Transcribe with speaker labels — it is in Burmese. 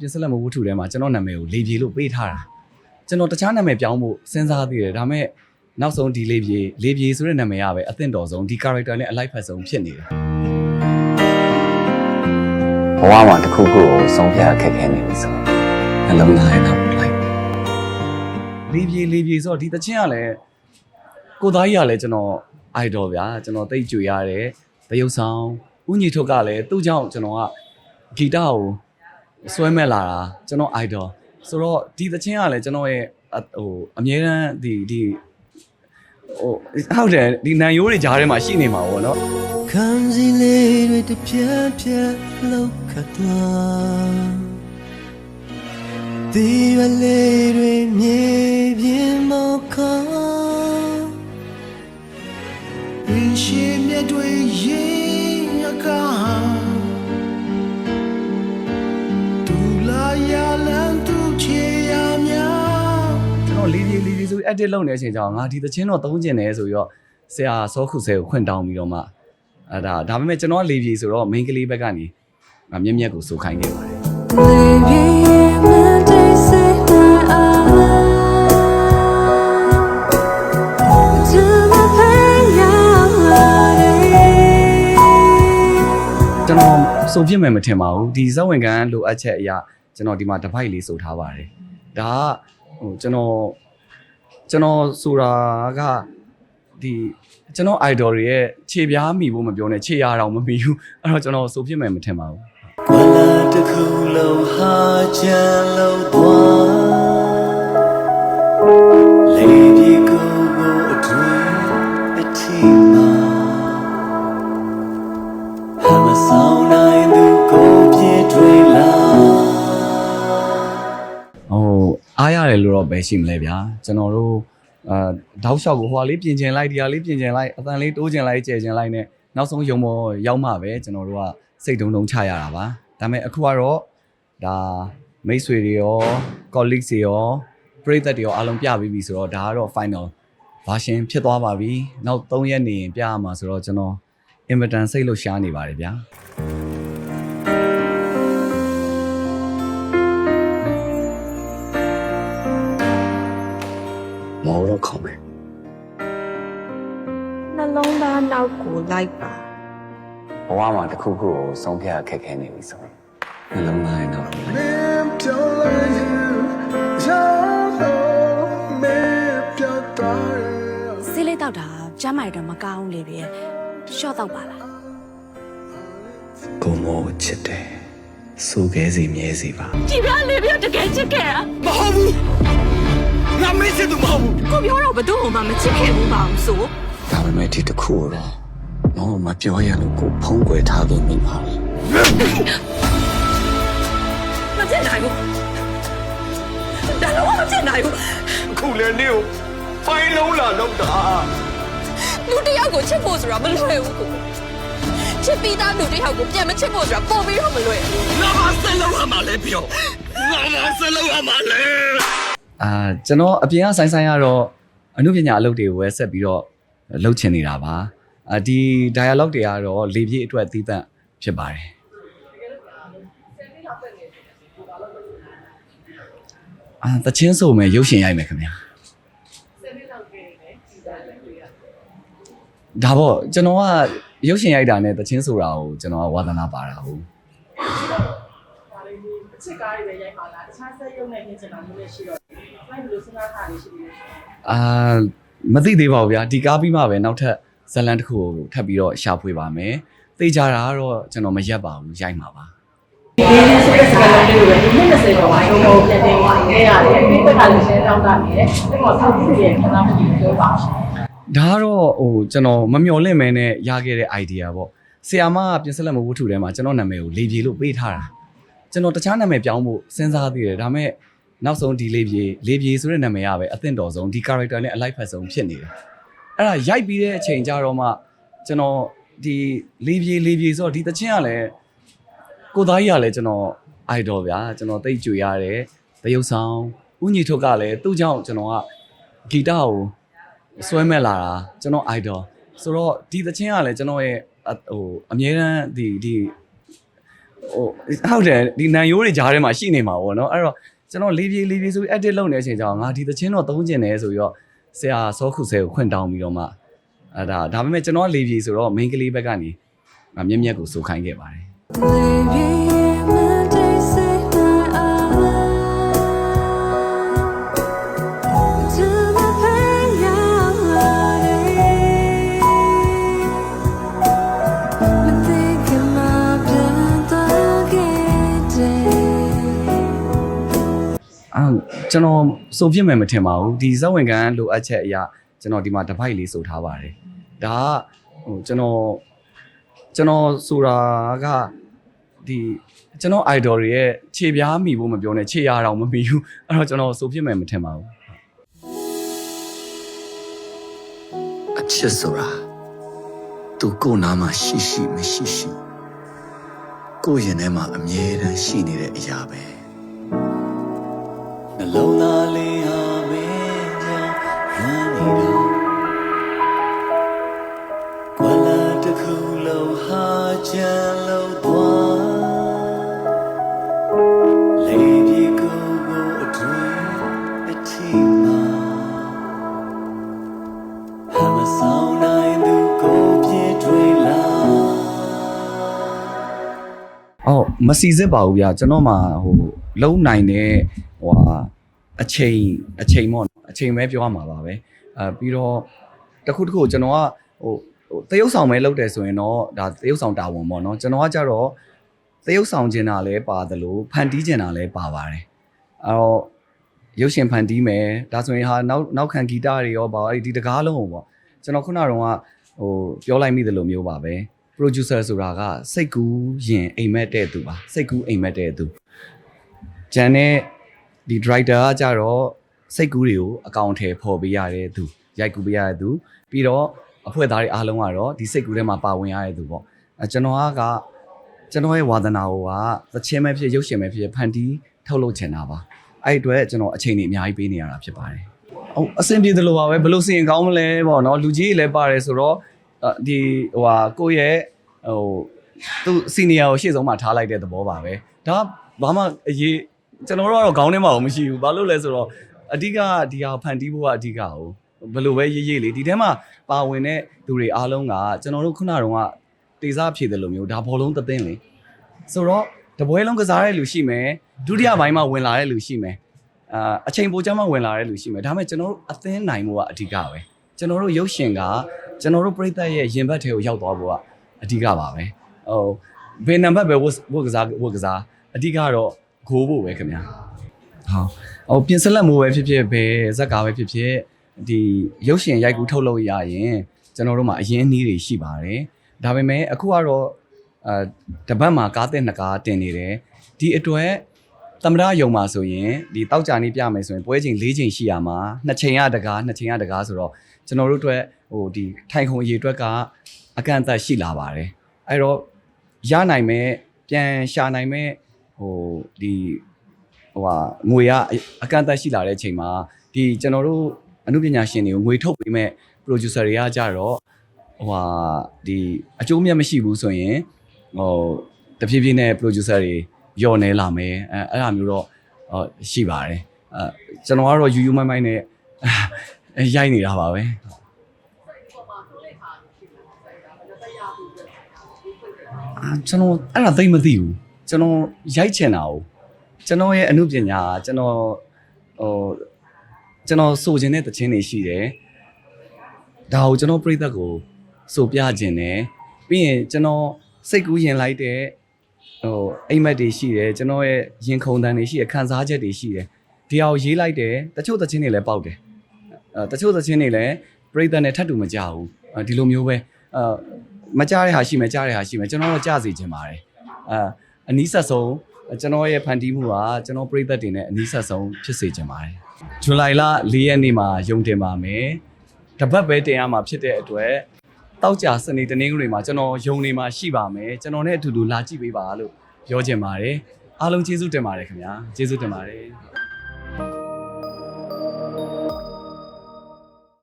Speaker 1: ပြင်ဆက်လက်မဝတ္ထုထဲမှာကျွန်တော်နာမည်ကိုလေပြေလို့ပေးထားတာကျွန်တော်တခြားနာမည်ပြောင်းဖို့စဉ်းစားသေးတယ်ဒါပေမဲ့နောက်ဆုံးဒီလေပြေလေပြေဆိုတဲ့နာမည်ကပဲအသင့်တော်ဆုံးဒီ character နဲ့အလိုက်ဖက်ဆုံးဖြစ်နေတယ်
Speaker 2: ဘဝမှာတစ်ခုခုကိုဆုံးဖြတ်ခက်ခဲနေပြီဆိုရင်နှလုံးသားရဲ့တော့လိုက်
Speaker 1: လေပြေလေပြေဆိုတော့ဒီတချင်းကလည်းကိုသားကြီးကလည်းကျွန်တော် idol ဗျာကျွန်တော်သိကြွေရတယ်တရုပ်ဆောင်ဥညီထုတ်ကလည်းသူ့ကြောင့်ကျွန်တော်ကဂီတကို ဆွဲမဲ့လာတာကျွန်တော် idol ဆိုတော့ဒီတချင်းကလည်းကျွန်တော်ရဲ့အဟိုအမြဲတမ်းဒီဒီဟိုဟုတ်တယ်ဒီနန်ရိုးတွေကြားထဲမှာရှိနေမှာပေါ့နော်
Speaker 3: ခံစီလေးတွေတစ်ပြက်ပြက်လောက်ခတ်သွားဒီရလေးတွေမြေပြင်းမောခါရင်းရှိမြတ်တွေရ
Speaker 1: တော်လေးလေးလေးလေးဆို edit လုပ်နေတဲ့အချိန်ကျတော့ငါဒီသချင်းတော့သုံးကျင်တယ်ဆိုပြီးတော့ဆရာစောခုဆဲကိုခွင့်တောင်းပြီးတော့မှအဲဒါဒါပေမဲ့ကျွန်တော်ကလေးပြေဆိုတော့ main ကလေးဘက်ကနေငါမျက်မျက်ကိုစိုးခိုင်းနေပါတယ်
Speaker 4: Baby, when they say I to my pain, yeah.
Speaker 1: ကျွန်တော်စုံပြစ်မယ်မထင်ပါဘူးဒီဇက်ဝင်ကန်လိုအပ်ချက်အရာကျွန်တော်ဒီမှာတစ်ပိုက်လေးစုထားပါတယ်ဒါကဟိုကျွန်တော် ကျွန်တော်ဆိုတာကဒီကျွန်တော် idol တွေရဲ့ခြေပြားမိဖို့မပြောနဲ့ခြေရအောင်မမီဘူးအဲ့တော့ကျွန်တော်စုံပြစ်မယ်မထင်ပါဘူး
Speaker 3: ကွာလာတစ်ခုလုံးဟာချမ်းလုံးသွား တ
Speaker 1: ယ်လို့တော့ပဲရှိမလဲဗျာကျွန်တော်တို့အာတောက်လျှောက်ကိုဟိုဟာလေးပြင်ကျင်လိုက်ဒီဟာလေးပြင်ကျင်လိုက်အတန်လေးတိုးကျင်လိုက်ကျဲကျင်လိုက်နဲ့နောက်ဆုံးယုံမောရောက်မှပဲကျွန်တော်တို့ကစိတ်တုံတုံချရတာပါဒါပေမဲ့အခုကတော့ဒါမိတ်ဆွေတွေရော colleagues တွေရောပရိသတ်တွေရောအားလုံးပြပြီးပြီဆိုတော့ဒါကတော့ final version ဖြစ်သွားပါပြီနောက်3ရက်နေရင်ပြရမှာဆိုတော့ကျွန်တော် invitation စိတ်လို့ရှားနေပါတယ်ဗျာ
Speaker 5: နောက်ကိုလိုက်ပါ
Speaker 2: ဘဝမှာတစ်ခုခုကိုဆုံးဖြတ်ခက်ခဲနေပြီဆိုရင်နှလုံးသားရဲ့တော့လိုက်
Speaker 3: Mem don't let you Jalo Mem ပြတ်သွား
Speaker 5: ဆေးလေးတောက်တာကျမ်းမာရတော့မကောင်းလေပြည့်ရှော့တော့ပါလား
Speaker 2: ကိုမောကိုချစ်တယ်စူခဲစီမြဲစီပါ
Speaker 5: ကြည်ပြလေပြည့်တကယ်ချစ်ခဲ့တာ
Speaker 3: မဟုတ်ဘူးငါမေ့စစ်သူမဟုတ်ဘူး
Speaker 5: ကိုပြောတော့ဘသူ့မှမချစ်ခဲ့ဘူးပါအောင်ဆို
Speaker 2: ဒါပေမဲ့ဒီတစ်ခုတော့မောမပြောရလို့ကိုဖုံးကွယ်ထားလို့မိပါဘူး
Speaker 5: မချစ်နိုင်ဘူးဒါတော့မချစ်နိုင်ဘူး
Speaker 3: ခုလည်းနေကိုဖိုင်လုံးလာတော့တာ
Speaker 5: လူတစ်ယောက်ကိုချစ်ဖို့ဆိုတာမလွယ်ဘူးကိုချစ်ပြီးသားလူတစ်ယောက်ကိုပြန်မချစ်ဖို့ဆိုတာပုံပြီးတော့မလွယ်ဘူး
Speaker 3: ငါမဆက်လုံးရမှာလဲပြောငါမဆက်လုံးရမှာလဲ
Speaker 1: အာကျွန်တော်အပြင်ကဆိုင်ဆိုင်ကတော့အမှုပညာအလုပ်တွေကိုပဲဆက်ပြီးတော့ လုပ်ချင်နေတာပါအာဒီ dialogue တွေကတော့လေပြေအတွက်အသီးသန့်ဖြစ်ပါတယ်အာတချင်းဆိုမယ်ရုပ်ရှင်ရိုက်မယ်ခင်ဗျာဒါပေါ့ကျွန်တော်ကရုပ်ရှင်ရိုက်တာနဲ့တချင်းဆိုတာကိုကျွန်တော်ကဝါသနာပါတာဟုတ်
Speaker 6: ဒါလေးမျိုးအချစ်ကားတွေပဲရိုက်ပါလားတခြားဆက်ရုပ်နဲ့ပြင်ချင်တာမျိုးလည်းရှိတော့လိုက်ဘယ်လိုစဉ်းစားထားရရှိသေးလဲ
Speaker 1: အာ မသိသေးပါဘူးဗျာဒီကားပြီးမှပဲနောက်ထပ်ဇတ်လန်တစ်ခုကိုထပ်ပြီးတော့ရှာဖွေပါမယ်သိကြတာကတော့ကျွန်တော်မရက်ပါဘူးရိုက်မှာပါ
Speaker 6: ဒီနေ့ဆိုတဲ့စကားလုံးလေးကိုဒီနေ့20ကျော်ပိုင်းတော့ပြန်တင်ပါနေရတယ်ဒီဘက်ကလည်းရှင်းတောင်းတာနေတယ်အဲ့တော့ဆောက်ပြီးရဲ့ခဏမှပြောပါရှင်
Speaker 1: ဒါကတော့ဟိုကျွန်တော်မမျှော်လင့်မဲနဲ့ရခဲ့တဲ့ idea ပေါ့ဆီယာမကပြင်ဆက်လက်မဝတ္ထုထဲမှာကျွန်တော်နာမည်ကိုလေပြေလို့ပေးထားတာကျွန်တော်တခြားနာမည်ပြောင်းဖို့စဉ်းစားသေးတယ်ဒါပေမဲ့ နောက်ဆုံးဒီလေပြေလေပြေဆိုတဲ့နာမည်ကပဲအသင့်တော်ဆုံးဒီ character နဲ့အလိုက်ဖက်ဆုံးဖြစ်နေတယ်အဲ့ဒါရိုက်ပြီးတဲ့အချိန်ကျတော့မှကျွန်တော်ဒီလေပြေလေပြေဆိုတော့ဒီတချင်းကလည်းကိုသားကြီးကလည်းကျွန်တော် idol ဗျာကျွန်တော်သိကြွေရတယ်တရုပ်ဆောင်ဥညီထုတ်ကလည်းသူ့ကြောင့်ကျွန်တော်ကဂီတကိုဆွဲမဲ့လာတာကျွန်တော် idol ဆိုတော့ဒီသချင်းကလည်းကျွန်တော်ရဲ့အဟိုအမြဲတမ်းဒီဒီဟဟုတ်တယ်ဒီနန်ရိုးတွေကြားထဲမှာရှိနေမှာပေါ့နော်အဲ့တော့ ကျွန်တော်လေးပြေးလေးပြေးဆိုပြီး edit လုပ်နေတဲ့အချိန်ကျတော့ငါဒီသချင်းတော့သုံးကျင်တယ်ဆိုပြီးတော့ဆရာစောခုဆဲကိုခွင့်တောင်းပြီးတော့မှအဲ့ဒါဒါပေမဲ့ကျွန်တော်ကလေးပြေးဆိုတော့ main ကလေးဘက်ကနေငါမျက်မျက်ကိုစိုးခိုင်းခဲ့ပါတယ် ကျွန်တော်စိုးပြစ်မယ်မထင်ပါဘူးဒီဇက်ဝင်ကန်လိုအပ်ချက်အရာကျွန်တော်ဒီမှာတစ်ပိုက်လေးစိုးထားပါတယ်ဒါကဟိုကျွန်တော်ကျွန်တော်ဆိုတာကဒီကျွန်တော် idol တွေရဲ့ခြေပြားမိဖို့မပြောနဲ့ခြေရအောင်မမိဘူးအဲ့တော့ကျွန်တော်စိုးပြစ်မယ်မထင်ပါဘူး
Speaker 2: အချစ်ဆိုတာသူကိုယ်နာမှာရှိရှိမရှိရှိကိုယ့်ရင်ထဲမှာအမြဲတမ်းရှိနေတဲ့အရာပဲနှ လုံးသားလေးဟာမင်းကြောင့်ရမ်းနေတော့ဝလာတစ်ခုလုံးဟာချမ်းလို့သွားလေးပြေကိုကိုအတွင်အထီမှာဟာမဆောင်နိုင်သူကိုပြေထွေးလာ
Speaker 1: အော်မစီစစ်ပါဘူးဗျာကျွန်တော်မှဟိုလုံနိုင်တဲ့ဟိုဟာ အချိန်အချိန်ပေါ့နော်အချိန်ပဲပြောရမှာပါပဲအဲပြီးတော့တစ်ခုတစ်ခုကျွန်တော်ကဟိုဟိုတရုပ်ဆောင်ပဲလုပ်တယ်ဆိုရင်တော့ဒါတရုပ်ဆောင်တာဝန်ပေါ့နော်ကျွန်တော်ကကြတော့တရုပ်ဆောင်ကျင်တာလည်းပါတယ်လို့ဖန်တီးကျင်တာလည်းပါပါတယ်အဲတော့ရုပ်ရှင်ဖန်တီးမယ်ဒါဆိုရင်ဟာနောက်နောက်ခံဂီတတွေရောပါအဲ့ဒီတကားလုံးကိုပေါ့ကျွန်တော်ခုနကတော့ဟိုပြောလိုက်မိသလိုမျိုးပါပဲ producer ဆိုတာကစိတ်ကူးရင်အိမ်မက်တဲ့သူပါစိတ်ကူးအိမ်မက်တဲ့သူဂျန်နဲ့ ဒီ director ကကြတော့စိတ်ကူးတွေကိုအကောင့်ထဲပေါ်ပေးရတဲ့သူရိုက်ကူးပေးရတဲ့သူပြီးတော့အဖွဲ့သားတွေအားလုံးကတော့ဒီစိတ်ကူးထဲမှာပါဝင်ရတဲ့သူပေါ့အဲကျွန်တော်ကကျွန်တော်ရဲ့ဝါသနာကိုကသချင်းပဲဖြစ်ရုပ်ရှင်ပဲဖြစ်ဖန်တီးထုတ်လုပ်ချင်တာပါအဲ့ဒီအတွက်ကျွန်တော်အချိန်ကြီးအများကြီးပေးနေရတာဖြစ်ပါတယ်ဟုတ်အဆင်ပြေသလိုပါပဲဘယ်လိုစီရင်ကောင်းမလဲပေါ့နော်လူကြီးတွေလည်းပါတယ်ဆိုတော့အာဒီဟိုဟာကိုယ့်ရဲ့ဟိုသူစီနီယာကိုရှေ့ဆုံးမှာထားလိုက်တဲ့သဘောပါပဲဒါဘာမှအရေး ကျွန်တော်တို့ကတော့ခေါင်းထဲမှာတော့မရှိဘူးဘာလို့လဲဆိုတော့အဓိကဒီဟာဖန်တီးဖို့ကအဓိကဟိုဘယ်လိုပဲရေးရေးလေဒီထဲမှာပါဝင်တဲ့သူတွေအားလုံးကကျွန်တော်တို့ခုနကတော့တေစားဖြည့်တယ်လို့မျိုးဒါဘောလုံးသသိန်းလေဆိုတော့တပွဲလုံးကစားတဲ့လူရှိမယ်ဒုတိယပိုင်းမှာဝင်လာတဲ့လူရှိမယ်အာအချိန်ပိုချမ်းမှဝင်လာတဲ့လူရှိမယ်ဒါပေမဲ့ကျွန်တော်တို့အသင်းနိုင်မှုကအဓိကပဲကျွန်တော်တို့ရုပ်ရှင်ကကျွန်တော်တို့ပြိသက်ရဲ့ရင်ဘတ်ထဲကိုရောက်သွားဖို့ကအဓိကပါပဲဟိုဘယ်နံပါတ်ပဲဝတ်ဝတ်ကစားဝတ်ကစားအဓိကတော့ ဂိုးဖို့ပဲခင်ဗျာဟောဟိုပြင်ဆက်လက်မိုးပဲဖြစ်ဖြစ်ပဲဇက်ကားပဲဖြစ်ဖြစ်ဒီရုပ်ရှင်ရိုက်ကူးထုတ်လို့ရရင်ကျွန်တော်တို့မှာအရင်နှီးတွေရှိပါတယ်ဒါပေမဲ့အခုကတော့အဲတပတ်မှာကားတဲ့နှစ်ကားတင်နေတယ်ဒီအတွက်သမရယုံမှာဆိုရင်ဒီတောက်ကြနေပြမယ်ဆိုရင်ပွဲချိန်၄ချိန်ရှိရမှာနှစ်ချိန်ရတကားနှစ်ချိန်ရတကားဆိုတော့ကျွန်တော်တို့အတွက်ဟိုဒီထိုင်ခုံအရေးအတွက်ကအကန့်အသတ်ရှိလာပါတယ်အဲ့တော့ရနိုင်မဲ့ပြန်ရှာနိုင်မဲ့ ဟိုဒီဟိုဟာငွေကအကန့်အသတ်ရှိလာတဲ့အချိန်မှာဒီကျွန်တော်တို့အမှုပညာရှင်တွေကိုငွေထုတ်ပေးမဲ့ producer တွေကကြတော့ဟိုဟာဒီအကျိုးမြတ်မရှိဘူးဆိုရင်ဟိုတဖြည်းဖြည်းနဲ့ producer တွေညော့နေလာမယ်အဲအဲ့လိုမျိုးတော့ဟောရှိပါတယ်အဲကျွန်တော်ကတော့ယူယူမိုင်းမိုင်းနဲ့အဲရိုက်နေတာပါပဲအာကျွန်တော်အဲ့ဒါသိမသိဘူး ကျွန်တော်ရိုက်ချင်တာ ਉਹ ကျွန်တော်ရဲ့အမှုပညာကကျွန်တော်ဟိုကျွန်တော်ဆိုချင်တဲ့သချင်းတွေရှိတယ်ဒါကိုကျွန်တော်ပြိသက်ကိုဆိုပြခြင်းတယ်ပြီးရင်ကျွန်တော်စိတ်ကူးရင်လိုက်တဲ့ဟိုအိမ်မက်တွေရှိတယ်ကျွန်တော်ရဲ့ရင်ခုန်တန်တွေရှိတယ်ခံစားချက်တွေရှိတယ်ဒီဟာကိုရေးလိုက်တယ်တချို့သချင်းတွေလည်းပေါက်တယ်အဲတချို့သချင်းတွေလည်းပြိသက်နဲ့ထပ်တူမကြဘူးအဲဒီလိုမျိုးပဲအဲမကြတဲ့ဟာရှိမယ်ကြတဲ့ဟာရှိမယ်ကျွန်တော်တော့ကြစေခြင်းပါတယ်အဲ အနီးဆက်ဆုံးကျွန်တော်ရဲ့ဖန်တီးမှုကကျွန်တော်ပြိသက်တွေနဲ့အနီးဆက်ဆုံးဖြစ်စေခြင်းပါတယ်ဇူလိုင်လ၄ရက်နေ့မှာယုံတင်ပါမယ်တပတ်ပဲတင်ရမှာဖြစ်တဲ့အတွက်တောက်ကြစနေတနင်္ဂနွေမှာကျွန်တော်ယုံနေမှာရှိပါမယ်ကျွန်တော်နဲ့အတူတူလာကြည့်ပေးပါလို့ပြောချင်ပါတယ်အားလုံးကျေးဇူးတင်ပါတယ်ခင်ဗျာကျေးဇူးတင်ပါတယ်